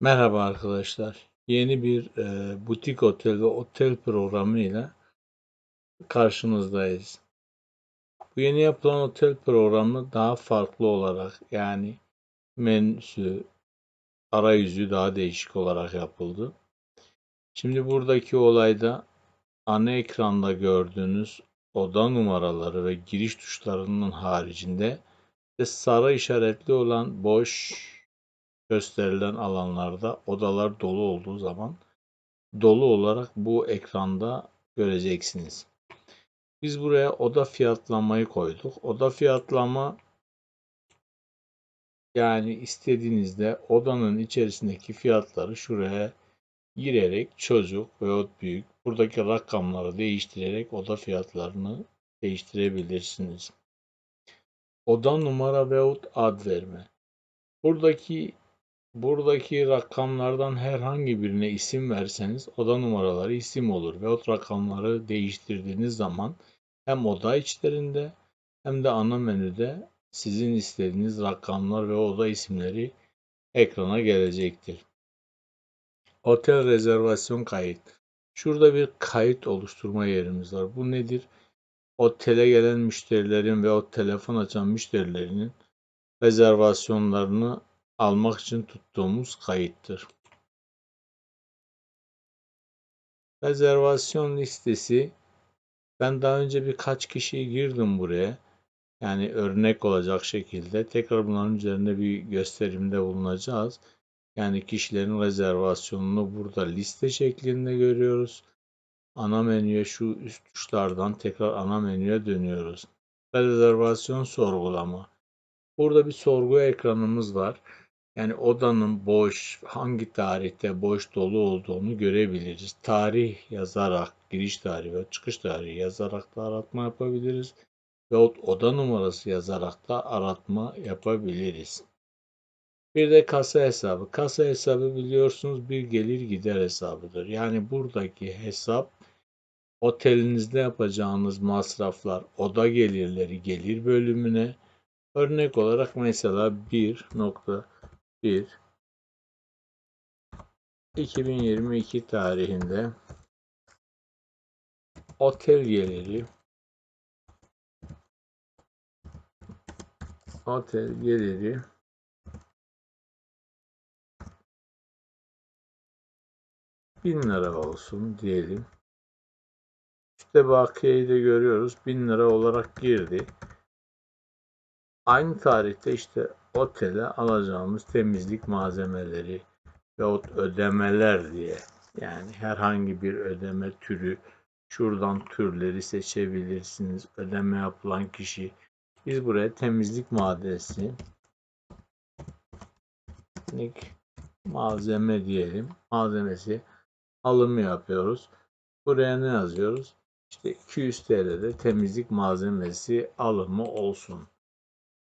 Merhaba arkadaşlar. Yeni bir e, butik otel ve otel programı ile karşınızdayız. Bu yeni yapılan otel programı daha farklı olarak yani menüsü, arayüzü daha değişik olarak yapıldı. Şimdi buradaki olayda ana ekranda gördüğünüz oda numaraları ve giriş tuşlarının haricinde de sarı işaretli olan boş gösterilen alanlarda odalar dolu olduğu zaman dolu olarak bu ekranda göreceksiniz. Biz buraya oda fiyatlamayı koyduk. Oda fiyatlama yani istediğinizde odanın içerisindeki fiyatları şuraya girerek çocuk veya büyük buradaki rakamları değiştirerek oda fiyatlarını değiştirebilirsiniz. Oda numara veyahut ad verme. Buradaki Buradaki rakamlardan herhangi birine isim verseniz oda numaraları isim olur ve o rakamları değiştirdiğiniz zaman hem oda içlerinde hem de ana menüde sizin istediğiniz rakamlar ve oda isimleri ekrana gelecektir. Otel rezervasyon kayıt. Şurada bir kayıt oluşturma yerimiz var. Bu nedir? Otele gelen müşterilerin ve o telefon açan müşterilerinin rezervasyonlarını almak için tuttuğumuz kayıttır. Rezervasyon listesi ben daha önce birkaç kişiyi girdim buraya. Yani örnek olacak şekilde tekrar bunların üzerinde bir gösterimde bulunacağız. Yani kişilerin rezervasyonunu burada liste şeklinde görüyoruz. Ana menüye şu üst tuşlardan tekrar ana menüye dönüyoruz. Rezervasyon sorgulama. Burada bir sorgu ekranımız var. Yani odanın boş, hangi tarihte boş dolu olduğunu görebiliriz. Tarih yazarak, giriş tarihi ve çıkış tarihi yazarak da aratma yapabiliriz. Ve oda numarası yazarak da aratma yapabiliriz. Bir de kasa hesabı. Kasa hesabı biliyorsunuz bir gelir gider hesabıdır. Yani buradaki hesap otelinizde yapacağınız masraflar, oda gelirleri gelir bölümüne örnek olarak mesela 1 nokta 1 2022 tarihinde otel geliri otel geliri bin lira olsun diyelim. İşte bakiyeyi de görüyoruz. Bin lira olarak girdi. Aynı tarihte işte otele alacağımız temizlik malzemeleri veyahut ödemeler diye yani herhangi bir ödeme türü şuradan türleri seçebilirsiniz. Ödeme yapılan kişi biz buraya temizlik maddesi malzeme diyelim. Malzemesi alımı yapıyoruz. Buraya ne yazıyoruz? İşte 200 TL'de temizlik malzemesi alımı olsun.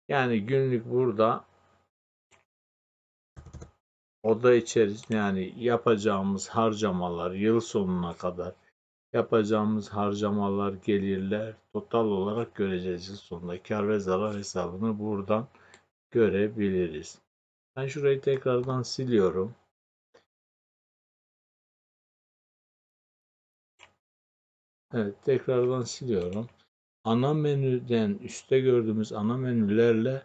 Yani günlük burada oda içerisinde yani yapacağımız harcamalar yıl sonuna kadar yapacağımız harcamalar, gelirler total olarak göreceğiz sonunda. Kar ve zarar hesabını buradan görebiliriz. Ben şurayı tekrardan siliyorum. Evet tekrardan siliyorum ana menüden üstte gördüğümüz ana menülerle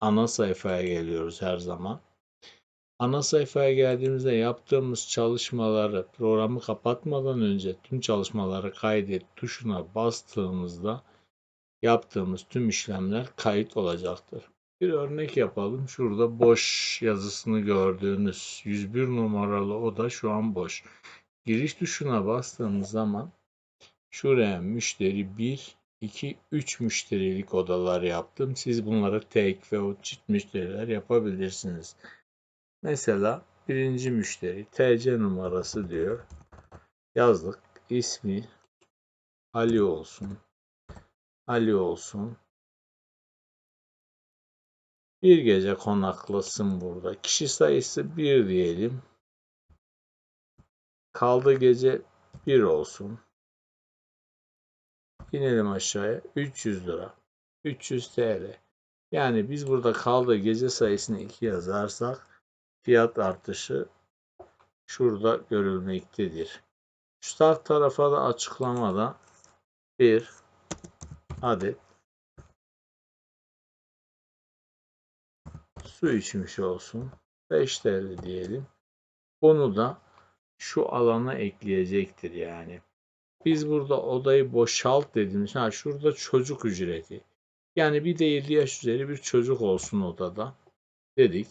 ana sayfaya geliyoruz her zaman. Ana sayfaya geldiğimizde yaptığımız çalışmaları programı kapatmadan önce tüm çalışmaları kaydet tuşuna bastığımızda yaptığımız tüm işlemler kayıt olacaktır. Bir örnek yapalım. Şurada boş yazısını gördüğünüz 101 numaralı oda şu an boş. Giriş tuşuna bastığımız zaman şuraya müşteri 1 2, 3 müşterilik odalar yaptım. Siz bunları tek ve çift müşteriler yapabilirsiniz. Mesela birinci müşteri TC numarası diyor. Yazdık. İsmi Ali olsun. Ali olsun. Bir gece konaklasın burada. Kişi sayısı bir diyelim. Kaldı gece bir olsun. İnelim aşağıya. 300 lira. 300 TL. Yani biz burada kaldığı gece sayısını 2 yazarsak fiyat artışı şurada görülmektedir. Start tarafa da açıklamada bir adet su içmiş olsun. 5 TL diyelim. Bunu da şu alana ekleyecektir yani. Biz burada odayı boşalt dediğimiz ha şurada çocuk ücreti. Yani bir de 7 yaş üzeri bir çocuk olsun odada dedik.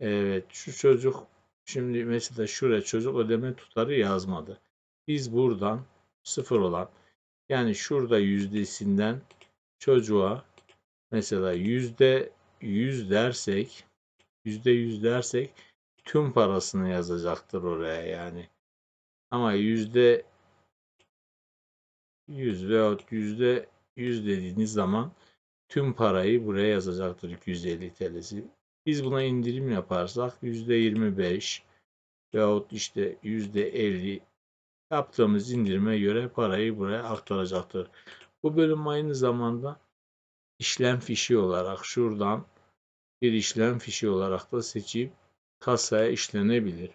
Evet şu çocuk şimdi mesela şuraya çocuk ödeme tutarı yazmadı. Biz buradan sıfır olan yani şurada yüzdesinden çocuğa mesela yüzde yüz dersek yüzde yüz dersek tüm parasını yazacaktır oraya yani. Ama yüzde yüz veyahut yüzde yüz dediğiniz zaman tüm parayı buraya yazacaktır 250 TL'si. Biz buna indirim yaparsak yüzde 25 veyahut işte yüzde 50 yaptığımız indirime göre parayı buraya aktaracaktır. Bu bölüm aynı zamanda işlem fişi olarak şuradan bir işlem fişi olarak da seçip kasaya işlenebilir.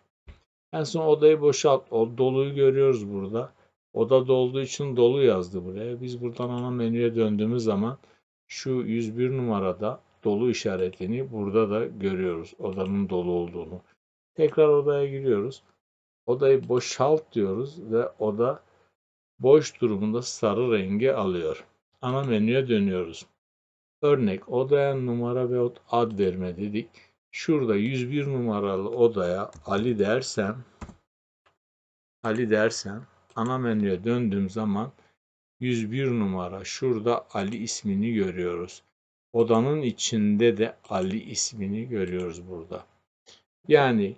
En son odayı boşalt. O doluyu görüyoruz burada. Oda dolduğu için dolu yazdı buraya. Biz buradan ana menüye döndüğümüz zaman şu 101 numarada dolu işaretini burada da görüyoruz. Odanın dolu olduğunu. Tekrar odaya giriyoruz. Odayı boşalt diyoruz ve oda boş durumunda sarı rengi alıyor. Ana menüye dönüyoruz. Örnek odaya numara ve ad verme dedik. Şurada 101 numaralı odaya Ali dersem Ali dersem ana menüye döndüğüm zaman 101 numara şurada Ali ismini görüyoruz. Odanın içinde de Ali ismini görüyoruz burada. Yani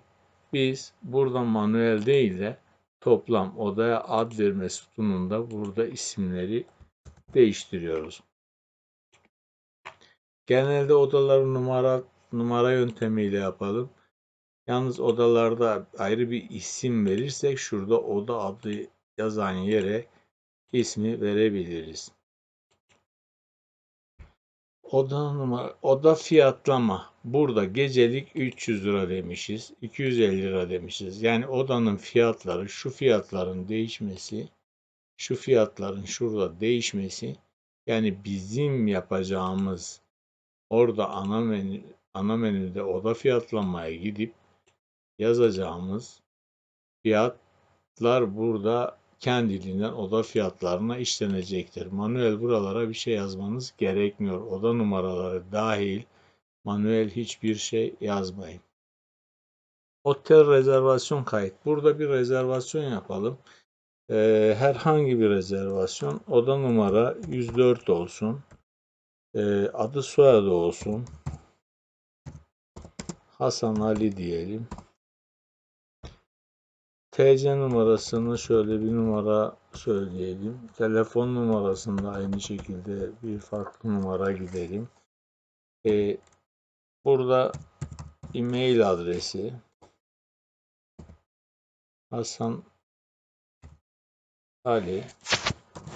biz burada manuel değil de toplam odaya ad verme sütununda burada isimleri değiştiriyoruz. Genelde odaları numara numara yöntemiyle yapalım. Yalnız odalarda ayrı bir isim verirsek şurada oda adı yazan yere ismi verebiliriz. Oda oda fiyatlama. Burada gecelik 300 lira demişiz. 250 lira demişiz. Yani odanın fiyatları şu fiyatların değişmesi, şu fiyatların şurada değişmesi yani bizim yapacağımız orada ana menü ana menüde oda fiyatlamaya gidip yazacağımız fiyatlar burada kendiliğinden oda fiyatlarına işlenecektir. Manuel buralara bir şey yazmanız gerekmiyor. Oda numaraları dahil manuel hiçbir şey yazmayın. Otel rezervasyon kayıt. Burada bir rezervasyon yapalım. Ee, herhangi bir rezervasyon. Oda numara 104 olsun. Ee, adı soyadı olsun. Hasan Ali diyelim. TC numarasını şöyle bir numara söyleyelim. Telefon numarasında aynı şekilde bir farklı numara gidelim. Ee, burada e-mail adresi Hasan Ali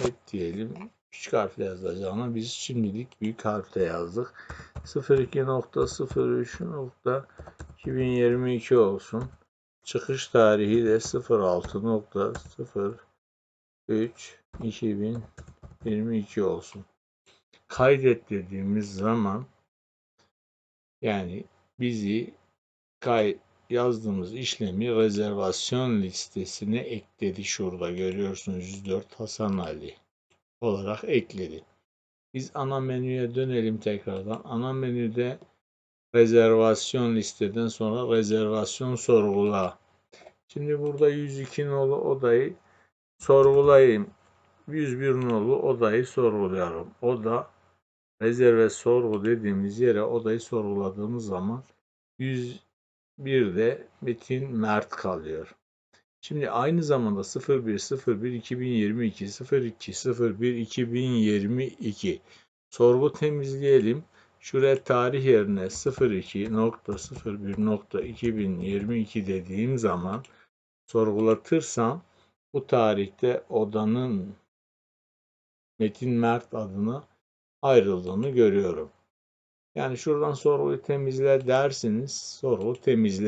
et diyelim. Küçük harfle yazacağına biz şimdilik büyük harfle yazdık. 02.03.2022 olsun. Çıkış tarihi de 06.03.2022 olsun. Kaydet dediğimiz zaman yani bizi kay yazdığımız işlemi rezervasyon listesine ekledi. Şurada görüyorsunuz 104 Hasan Ali olarak ekledi. Biz ana menüye dönelim tekrardan. Ana menüde rezervasyon listeden sonra rezervasyon sorgula. Şimdi burada 102 nolu odayı sorgulayayım. 101 nolu odayı sorguluyorum. Oda rezerve sorgu dediğimiz yere odayı sorguladığımız zaman 101'de Metin Mert kalıyor. Şimdi aynı zamanda 01 2022 02 01 2022 sorgu temizleyelim. Şuraya tarih yerine 02.01.2022 dediğim zaman sorgulatırsam bu tarihte odanın Metin Mert adına ayrıldığını görüyorum. Yani şuradan sorguyu temizle dersiniz. Sorgu temizle